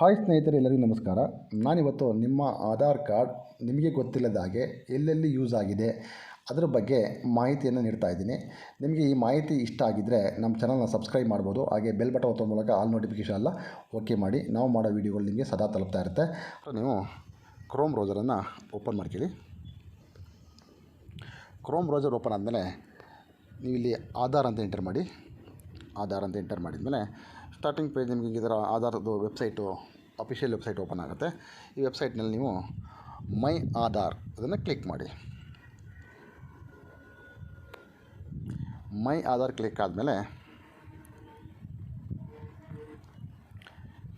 Hi ಸ್ನೇಹಿತರೆ, ಎಲ್ಲರಿಗೂ ನಮಸ್ಕಾರ. ನಾನಿವತ್ತು ನಿಮ್ಮ ಆಧಾರ್ ಕಾರ್ಡ್ ನಿಮಗೆ ಗೊತ್ತಿಲ್ಲದ ಹಾಗೆ ಎಲ್ಲೆಲ್ಲಿ ಯೂಸ್ ಆಗಿದೆ, ಅದರ ಬಗ್ಗೆ ಮಾಹಿತಿಯನ್ನು ನೀಡ್ತಾ ಇದ್ದೀನಿ. ನಿಮಗೆ ಈ ಮಾಹಿತಿ ಇಷ್ಟ ಆಗಿದ್ದರೆ ನಮ್ಮ ಚಾನಲ್ನ ಸಬ್ಸ್ಕ್ರೈಬ್ ಮಾಡ್ಬೋದು, ಹಾಗೆ ಬೆಲ್ ಬಟನ್ ಒತ್ತೋ ಮೂಲಕ ಆಲ್ ನೋಟಿಫಿಕೇಷನ್ ಎಲ್ಲ ಓಕೆ ಮಾಡಿ. ನಾವು ಮಾಡೋ ವೀಡಿಯೋಗಳು ನಿಮಗೆ ಸದಾ ತಲುಪ್ತಾ ಇರುತ್ತೆ. ನೀವು ಕ್ರೋಮ್ ಬ್ರೌಸರನ್ನು ಓಪನ್ ಮಾಡ್ಕೊಳ್ಳಿ. ಕ್ರೋಮ್ ಬ್ರೌಸರ್ ಓಪನ್ ಆದಮೇಲೆ ನೀವು ಇಲ್ಲಿ ಆಧಾರ್ ಅಂತ ಎಂಟರ್ ಮಾಡಿ. ಆಧಾರ್ ಅಂತ ಎಂಟರ್ ಮಾಡಿದ್ಮೇಲೆ ಸ್ಟಾರ್ಟಿಂಗ್ ಪೇಜ್ ನಿಮಗೆ ಇದರ ಆಧಾರದ್ದು ವೆಬ್ಸೈಟು, ಅಫಿಷಿಯಲ್ ವೆಬ್ಸೈಟ್ ಓಪನ್ ಆಗುತ್ತೆ. ಈ ವೆಬ್ಸೈಟ್ನಲ್ಲಿ ನೀವು ಮೈ ಆಧಾರ್ ಅದನ್ನು ಕ್ಲಿಕ್ ಮಾಡಿ. ಮೈ ಆಧಾರ್ ಕ್ಲಿಕ್ ಆದಮೇಲೆ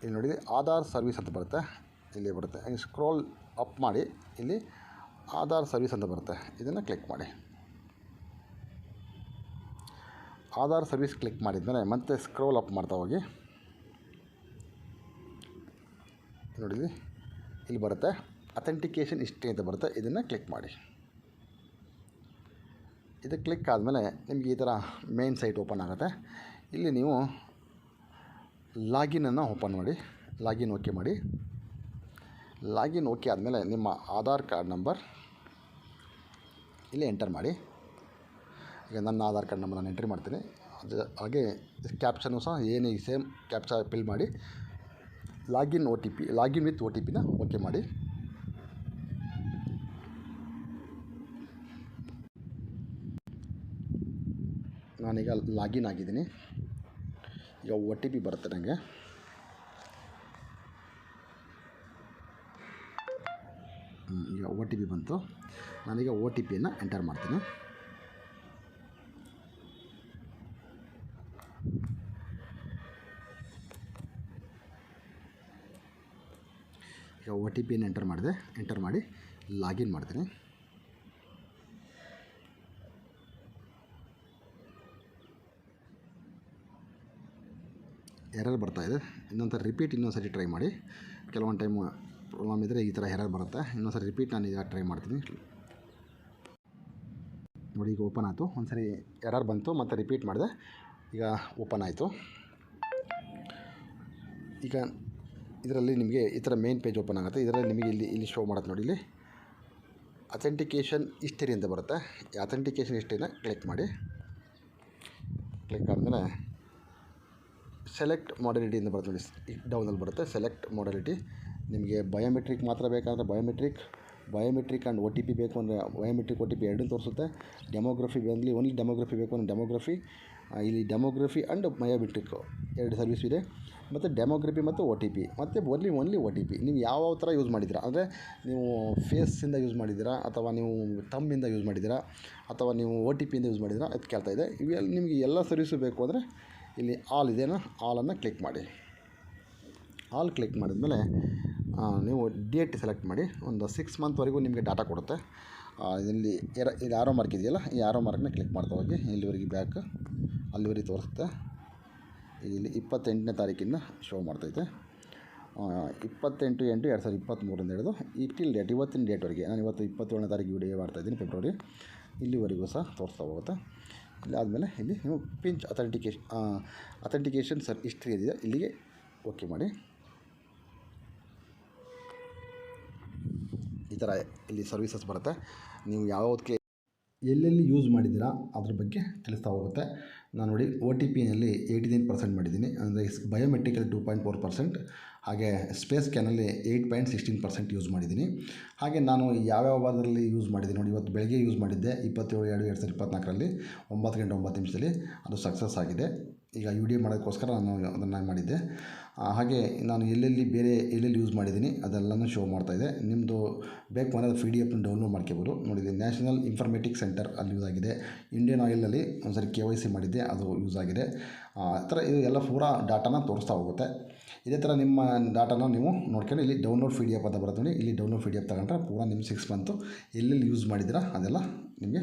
ಇಲ್ಲಿ ನೋಡಿ ಆಧಾರ್ ಸರ್ವಿಸ್ ಅಂತ ಬರುತ್ತೆ. ಇಲ್ಲಿ ಬರುತ್ತೆ. ಸ್ಕ್ರೋಲ್ ಅಪ್ ಮಾಡಿ ಇಲ್ಲಿ ಆಧಾರ್ ಸರ್ವಿಸ್ ಅಂತ ಬರುತ್ತೆ. ಇದನ್ನು ಕ್ಲಿಕ್ ಮಾಡಿ. ಆಧಾರ್ ಸರ್ವಿಸ್ ಕ್ಲಿಕ್ ಮಾಡಿದ್ಮೇಲೆ ಮತ್ತೆ ಸ್ಕ್ರೋಲ್ ಅಪ್ ಮಾಡ್ತಾ ಹೋಗಿ. ನೋಡಿ ಇಲ್ಲಿ ಬರುತ್ತೆ. ಅಥೆಂಟಿಕೇಷನ್ ಹಿಸ್ಟ್ರಿ ಅಂತ ಬರುತ್ತೆ. ಇದನ್ನು ಕ್ಲಿಕ್ ಮಾಡಿ. ಇದು ಕ್ಲಿಕ್ ಆದಮೇಲೆ ನಿಮಗೆ ಈ ಥರ ಮೇನ್ ಸೈಟ್ ಓಪನ್ ಆಗುತ್ತೆ. ಇಲ್ಲಿ ನೀವು ಲಾಗಿನನ್ನು ಓಪನ್ ಮಾಡಿ. ಲಾಗಿನ್ ಓಕೆ ಮಾಡಿ. ಲಾಗಿನ್ ಓಕೆ ಆದಮೇಲೆ ನಿಮ್ಮ ಆಧಾರ್ ಕಾರ್ಡ್ ನಂಬರ್ ಇಲ್ಲಿ ಎಂಟರ್ ಮಾಡಿ. ಈಗ ನನ್ನ ಆಧಾರ್ ಕಾರ್ಡ್ ನಂಬರ್ ನಾನು ಎಂಟ್ರಿ ಮಾಡ್ತೀನಿ. ಅದು ಹಾಗೆ ಕ್ಯಾಪ್ಷನು ಸಹ ಏನೇ ಸೇಮ್ ಕ್ಯಾಪ್ಚಾ ಫಿಲ್ ಮಾಡಿ login O T P login with O T ಪಿನ ಓಕೆ ಮಾಡಿ. ನಾನೀಗ ಲಾಗಿನ್ ಆಗಿದ್ದೀನಿ. ಈಗ ಒ ಟಿ ಪಿ ಬರುತ್ತೆ ನನಗೆ ಈಗ ಒ ಟಿ ಪಿ ಬಂತು. ನಾನೀಗ ಒ ಟಿ ಪಿಯನ್ನು ಎಂಟರ್ ಮಾಡ್ತೀನಿ. ಈಗ ಒ ಟಿ ಪಿಯನ್ನು ಎಂಟರ್ ಮಾಡಿದೆ. ಎಂಟರ್ ಮಾಡಿ ಲಾಗಿನ್ ಮಾಡ್ತೀನಿ. ಎರರ್ ಬರ್ತಾಯಿದೆ ಇನ್ನೊಂದು ರಿಪೀಟ್ ಇನ್ನೊಂದು ಸರಿ ಟ್ರೈ ಮಾಡಿ. ಕೆಲವೊಂದು ಟೈಮು ಪ್ರಾಬ್ಲಮ್ ಇದ್ದರೆ ಈ ಥರ ಎರರ್ ಬರುತ್ತೆ. ಇನ್ನೊಂದು ಸರಿ ರಿಪೀಟ್ ನಾನು ಈಗ ಟ್ರೈ ಮಾಡ್ತೀನಿ. ನೋಡಿ, ಈಗ ಓಪನ್ ಆಯಿತು. ಒಂದು ಸರಿ ಎರರ್ ಬಂತು, ಮತ್ತು ರಿಪೀಟ್ ಮಾಡಿದೆ. ಈಗ ಓಪನ್ ಆಯಿತು. ಈಗ ಇದರಲ್ಲಿ ನಿಮಗೆ ಈ ಥರ ಮೇನ್ ಪೇಜ್ ಓಪನ್ ಆಗುತ್ತೆ. ಇದರಲ್ಲಿ ನಿಮಗೆ ಇಲ್ಲಿ ಇಲ್ಲಿ ಶೋ ಮಾಡುತ್ತೆ ನೋಡಿ ಇಲ್ಲಿ. ಅಥೆಂಟಿಕೇಷನ್ ಹಿಸ್ಟರಿ ಅಂತ ಬರುತ್ತೆ. ಈ ಅಥೆಂಟಿಕೇಷನ್ ಹಿಸ್ಟರಿನ ಕ್ಲಿಕ್ ಮಾಡಿ. ಕ್ಲಿಕ್ ಆದಮೇಲೆ ಸೆಲೆಕ್ಟ್ ಮಾಡಲಿಟಿ ಅಂತ ಬರುತ್ತೆ ನೋಡಿ. ಡೌನಲ್ಲಿ ಬರುತ್ತೆ. ಸೆಲೆಕ್ಟ್ ಮಾಡಲಿಟಿ ನಿಮಗೆ ಬಯೋಮೆಟ್ರಿಕ್ ಮಾತ್ರ ಬೇಕಾದರೆ biometric biometric and O T P ಬೇಕು ಅಂದರೆ ಬಯೋಮೆಟ್ರಿಕ್ ಒ ಟಿ ಪಿ ಎರಡೂ ತೋರಿಸುತ್ತೆ. ಡೆಮೋಗ್ರಫಿ ಬಂದು ಓನ್ಲಿ ಡೆಮೋಗ್ರಫಿ ಬೇಕು ಅಂದರೆ ಡೆಮೋಗ್ರಫಿ ಇಲ್ಲಿ ಡೆಮೋಗ್ರಫಿ ಆ್ಯಂಡ್ ಬಯೋಮೆಟ್ರಿಕ್ ಎರಡು ಸರ್ವಿಸ್ ಇದೆ. ಮತ್ತು ಡೆಮೋಗ್ರಫಿ ಮತ್ತು ಒ ಟಿ ಪಿ, ಮತ್ತು only only O T P. ನೀವು ಯಾವ ಥರ ಯೂಸ್ ಮಾಡಿದ್ದೀರಾ? ಅಂದರೆ ನೀವು ಫೇಸಿಂದ ಯೂಸ್ ಮಾಡಿದ್ದೀರಾ? ಅಥವಾ ನೀವು ತಮ್ಮಿಂದ ಯೂಸ್ ಮಾಡಿದ್ದೀರಾ? ಅಥವಾ ನೀವು ಒ ಟಿ ಪಿಯಿಂದ ಯೂಸ್ ಮಾಡಿದ್ದೀರಾ? ಅದು ಕೇಳ್ತಾ ಇದೆ. ಇವೆಲ್ಲ ನಿಮಗೆ ಎಲ್ಲ ಸರ್ವಿಸು ಬೇಕು ಅಂದರೆ ಇಲ್ಲಿ ಆಲ್ ಇದೆಯಾ ಆಲನ್ನು ಕ್ಲಿಕ್ ಮಾಡಿ. ಆಲ್ ಕ್ಲಿಕ್ ಮಾಡಿದ್ಮೇಲೆ ನೀವು ಡೇಟ್ ಸೆಲೆಕ್ಟ್ ಮಾಡಿ ಒಂದು ಸಿಕ್ಸ್ ಮಂತ್ವರೆಗೂ ನಿಮಗೆ ಡಾಟಾ ಕೊಡುತ್ತೆ. ಇಲ್ಲಿ ಎರ ಇದು ಆರೋ ಮಾರ್ಕ್ ಇದೆಯಲ್ಲ, ಈ ಆರೋ ಮಾರ್ಕ್ನ ಕ್ಲಿಕ್ ಮಾಡ್ತಾ ಹೋಗಿ, ಇಲ್ಲಿವರೆಗೆ ಬ್ಯಾಕ್ ಅಲ್ಲಿವರೆಗೆ ತೋರಿಸುತ್ತೆ. ಇಲ್ಲಿ ಇಪ್ಪತ್ತೆಂಟನೇ ತಾರೀಕಿಂದ ಶೋ ಮಾಡ್ತೈತೆ. ಇಪ್ಪತ್ತೆಂಟು ಎಂಟು ಎರಡು ಸಾವಿರದ ಇಪ್ಪತ್ತ್ಮೂರಿಂದ ಹಿಡಿದು ಇಟ್ಟಿಲ್ ಡೇಟ್ ಇವತ್ತಿನ ಡೇಟ್ವರೆಗೆ ನಾನು ಇವತ್ತು ಇಪ್ಪತ್ತೇಳನೇ ತಾರೀಕು ವಿಡಿಯೋ ಮಾಡ್ತಾಯಿದ್ದೀನಿ ಫೆಬ್ರವರಿ ಇಲ್ಲಿವರೆಗೂ ಸಹ ತೋರಿಸ್ತಾ ಹೋಗುತ್ತೆ. ಇಲ್ಲಿ ಆದಮೇಲೆ ಇಲ್ಲಿ ನೀವು ಪಿಂಚ್ ಅಥೆಂಟಿಕೇಶನ್ ಅಥೆಂಟಿಕೇಷನ್ ಸರ್ ಹಿಸ್ಟ್ರಿ ಇದೆಯಾ ಇಲ್ಲಿಗೆ ಓಕೆ ಮಾಡಿ. ಥರ ಇಲ್ಲಿ ಸರ್ವಿಸಸ್ ಬರುತ್ತೆ. ನೀವು ಯಾವ್ದಕ್ಕೆ ಎಲ್ಲೆಲ್ಲಿ ಯೂಸ್ ಮಾಡಿದ್ದೀರಾ ಅದ್ರ ಬಗ್ಗೆ ತಿಳಿಸ್ತಾ ಹೋಗುತ್ತೆ. ನಾನು ನೋಡಿ ಒ ಟಿ ಪಿನಲ್ಲಿ ಏಯ್ಟಿ ನೈನ್ ಪರ್ಸೆಂಟ್ ಮಾಡಿದ್ದೀನಿ. ಅಂದರೆ biometrical two point four percent ಹಾಗೆ space ಕ್ಯಾನಲ್ಲಿ eight point sixteen percent use ಮಾಡಿದ್ದೀನಿ. ಹಾಗೆ ನಾನು ಯಾವ್ಯಾವ ವಾರದಲ್ಲಿ ಯೂಸ್ ಮಾಡಿದ್ದೀನಿ ನೋಡಿ, ಇವತ್ತು ಬೆಳಗ್ಗೆ ಯೂಸ್ ಮಾಡಿದ್ದೆ ಇಪ್ಪತ್ತೇಳು, ಎರಡು ಎರಡು ಸಾವಿರದ ಇಪ್ಪತ್ತ್ನಾಲ್ಕರಲ್ಲಿ ಒಂಬತ್ತು ಗಂಟೆ ಒಂಬತ್ತು ನಿಮಿಷದಲ್ಲಿ. ಅದು ಸಕ್ಸಸ್ ಆಗಿದೆ. ಈಗ ಯು ಡಿ ಮಾಡೋದಕ್ಕೋಸ್ಕರ ನಾನು ಅದನ್ನು ಮಾಡಿದ್ದೆ. ಹಾಗೆ ನಾನು ಎಲ್ಲೆಲ್ಲಿ ಬೇರೆ ಎಲ್ಲೆಲ್ಲಿ ಯೂಸ್ ಮಾಡಿದ್ದೀನಿ ಅದೆಲ್ಲನೂ ಶೋ ಮಾಡ್ತಾಯಿದೆ ನಿಮ್ಮದು ಬೇಕು ಅಂದರೆ ಪಿ ಡಿ ಎಫ್ನ ಡೌನ್ಲೋಡ್ ಮಾಡ್ಕೋಬೋದು. ನೋಡಿದೆ ನ್ಯಾಷನಲ್ ಇನ್ಫಾರ್ಮೆಟಿಕ್ ಸೆಂಟರ್ ಅಲ್ಲಿ ಯೂಸ್ ಆಗಿದೆ. ಇಂಡಿಯನ್ ಆಯಿಲಲ್ಲಿ ಒಂದು ಸರಿ ಕೆ ವೈ ಸಿ ಮಾಡಿದ್ದೆ, ಅದು ಯೂಸ್ ಆಗಿದೆ. ಆ ಥರ ಇದು ಎಲ್ಲ ಪೂರಾ ಡಾಟಾನ ತೋರಿಸ್ತಾ ಹೋಗುತ್ತೆ. ಇದೇ ಥರ ನಿಮ್ಮ ಡಾಟಾನ ನೀವು ನೋಡ್ಕೊಂಡು ಇಲ್ಲಿ ಡೌನ್ಲೋಡ್ ಪಿ ಡಿ ಅಂತ ಬರುತ್ತೆ ಇಲ್ಲಿ ಡೌನ್ಲೋಡ್ ಪಿ ಡಿ ತಗೊಂಡ್ರೆ ಪೂರಾ ನಿಮ್ಮ ಸಿಕ್ಸ್ ಮಂತು ಎಲ್ಲೆಲ್ಲಿ ಯೂಸ್ ಮಾಡಿದ್ದೀರಾ ಅದೆಲ್ಲ ನಿಮಗೆ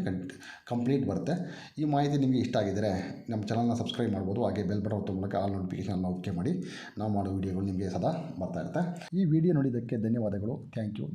ಕಂಪ್ಲೀಟ್ ಬರುತ್ತೆ. ಈ ಮಾಹಿತಿ ನಿಮಗೆ ಇಷ್ಟ ಆಗಿದ್ದರೆ ನಮ್ಮ ಚಾನಲ್ನ ಸಬ್ಸ್ಕ್ರೈಬ್ ಮಾಡ್ಬೋದು. ಹಾಗೆ ಬೆಲ್ ಬಟನ್ ಹೊತ್ತು ಮೂಲಕ ಆಲ್ ನೋಟಿಫಿಕೇಷನ್ನ ಓಕೆ ಮಾಡಿ. ನಾವು ಮಾಡೋ ವೀಡಿಯೋಗಳು ನಿಮಗೆ ಸದಾ ಬರ್ತಾ ಇರುತ್ತೆ. ಈ ವಿಡಿಯೋ ನೋಡಿದ್ದಕ್ಕೆ ಧನ್ಯವಾದಗಳು. Thank you